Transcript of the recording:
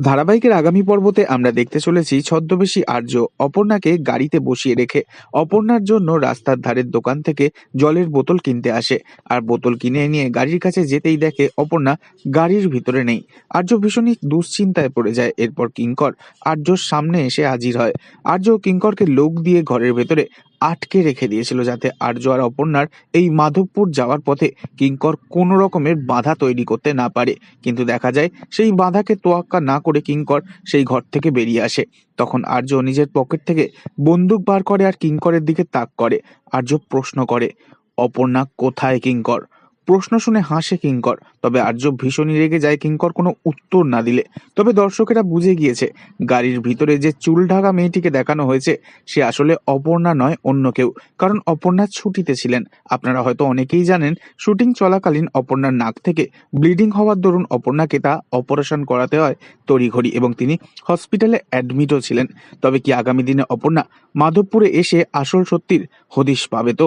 ধারাবাহিকের আগামী পর্বতে আমরা দেখতে চলেছি ছদ্মবেশী আর্য অপর্ণাকে গাড়িতে বসিয়ে রেখে। অপর্ণার জন্য রাস্তার ধারের দোকান থেকে জলের বোতল কিনতে আসে। আর বোতল কিনে নিয়ে গাড়ির কাছে যেতেই দেখে অপর্ণা গাড়ির ভিতরে নেই। আর্য ভীষণই দুশ্চিন্তায় পড়ে যায়। এরপর কিঙ্কর আর্যর সামনে এসে হাজির হয়। আর্য কিঙ্করকে লোক দিয়ে ঘরের ভেতরে আটকে রেখে দিয়েছিল যাতে আর্য আর অপর্ণার এই মাধবপুর যাওয়ার পথে কিঙ্কর কোনো রকমের বাধা তৈরি করতে না পারে। কিন্তু দেখা যায়, সেই বাধাকে তোয়াক্কা না করে কিঙ্কর সেই ঘর থেকে বেরিয়ে আসে। তখন আর্য নিজের পকেট থেকে বন্দুক বার করে আর কিঙ্করের দিকে তাক করে। আর্য প্রশ্ন করে, অপর্ণা, কোথায় কিঙ্কর? প্রশ্ন শুনে হাসে কিঙ্কর। তবে আর্য ভীষণই রেগে যায় কিঙ্কর কোনো উত্তর না দিলে। তবে দর্শকেরা বুঝে গিয়েছে, গাড়ির ভিতরে যে চুল ঢাকা মেয়েটিকে দেখানো হয়েছে, সে আসলে অপর্ণা নয়, অন্য কেউ। কারণ অপর্ণা ছুটিতে ছিলেন। আপনারা হয়তো অনেকেই জানেন, শুটিং চলাকালীন অপর্ণার নাক থেকে ব্লিডিং হওয়ার দরুন অপর্ণাকে তা অপারেশন করাতে হয় তড়িঘড়ি এবং তিনি হসপিটালে অ্যাডমিটও ছিলেন। তবে কি আগামী দিনে অপর্ণা মাধবপুরে এসে আসল সত্যির হদিশ পাবে তো?